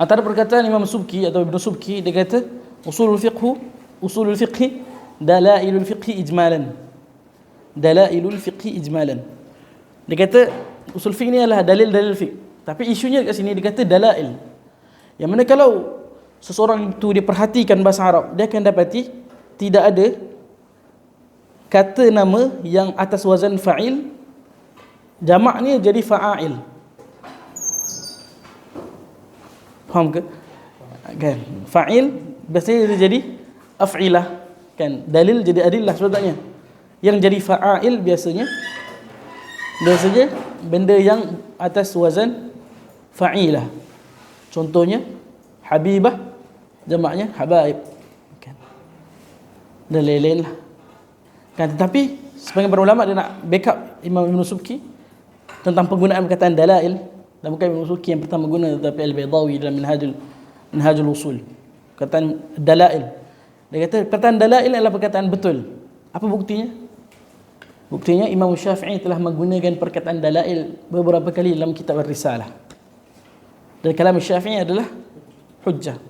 Antara perkataan Imam Subki atau Ibn Subki dia kata usulul fiqh usulul fiqh dalailul fiqh ijmalan. Dalailul fiqh ijmalan. Dia kata usul fiqh ni adalah dalil-dalil fiqh. Tapi isunya kat sini dia kata dalail. Yang mana kalau seseorang itu dia perhatikan bahasa Arab, dia akan dapati tidak ada kata nama yang atas wazan fa'il jamaknya jadi fa'ail. Faham ke? Kan? Fa'il biasanya dia jadi af'ilah. Kan? Dalil jadi adillah sebetulnya. Yang jadi fa'ail biasanya biasanya benda yang atas wazan fa'ilah. Contohnya habibah jamaknya habaib. Kan? Dan lain-lain lah. Kan? Tetapi sebagian para ulama dia nak backup Imam Ibn Subki tentang penggunaan perkataan dalail dan bukan Ibn Subki yang pertama guna tetapi Al-Baydawi dalam Minhajul Minhajul Usul. Perkataan dalail. Dia kata perkataan dalail adalah perkataan betul. Apa buktinya? Buktinya Imam Syafi'i telah menggunakan perkataan dalail beberapa kali dalam kitab Ar-Risalah. Dan kalam Syafi'i adalah hujjah.